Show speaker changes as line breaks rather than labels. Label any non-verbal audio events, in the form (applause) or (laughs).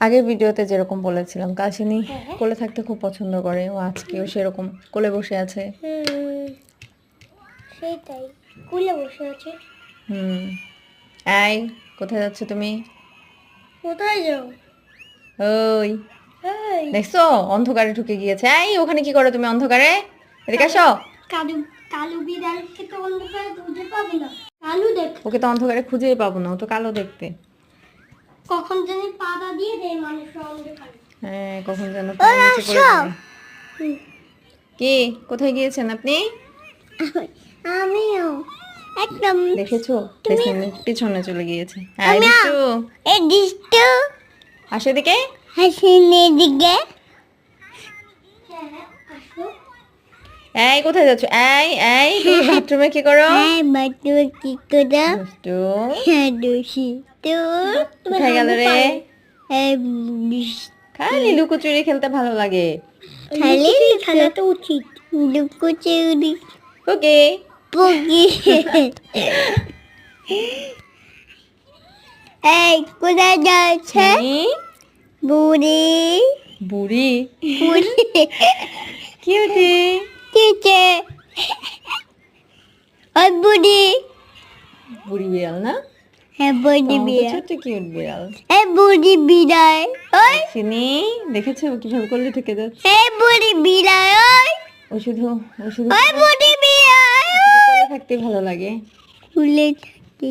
আগের ভিডিওতে যেরকম বলেছিলাম কাশিনী
হ্যাঁ।
কোলে থাকতে খুব পছন্দ করে ও আজকেও সেরকম কোলে বসে আছে।
সেটাই। কুলে বসে আছে।
হুম। এই কোথায় যাচ্ছ তুমি?
কোথায় যাও?
ওই। দেখছ অন্ধকারে ঢুকে গিয়েছে। এই ওখানে কি করো তুমি অন্ধকারে? এদিকে আসো।
কালু কালু বিড়ালকে তো অন্ধকারে খুঁজে পাবি না। কালু দেখ।
ওকে তো অন্ধকারে খুঁজেই পাবো না ও তো কালো দেখতে।
কখন জানি পাতা দিয়ে দেয় মানুষ অন্ধকারে
হ্যাঁ কখন যেন পায়ের নিচে পড়ে যায়। কি? কোথায় গিয়েছেন আপনি?
আমিও। একদম
দেখেছ? পেছনে পিছনে চলে গিয়েছে। হ্যাঁ
এই দৃষ্টি
আসো
হাসিনে দিকে
এই কোথায় যাচ্ছ? এই এই তুমি বাথরুমে কি করো?
হ্যাঁ বাটু কি করে?
দুষ্টু।
হ্যাঁ দোষী তো
কোথায় গেল রে? খালি লুকোচুরি খেলতে ভালো লাগে।
খালি খেলা তো উচিত। লুকোচুরি।
ওকে।
পুকি (laughs) এই কোথায় যাচ্ছে? বুড়ি।
বুড়ি?
বুড়ি। (laughs)
কিউটি।
দিচ্ছে ওই বুড়ি।
বুড়ি বিড়াল না?
হ্যাঁ
ছোট্ট কিউট বিড়াল।
বুড়ি বিড়াল ওই।
চিনি দেখেছ? কীভাবে করলে থেকে যাচ্ছে?
এই বুড়ি বিড়াল ওই।
ও শুধু ও শুধু
ওই বুড়ি বিড়াল
থাকতে ভালো লাগে।
থাকে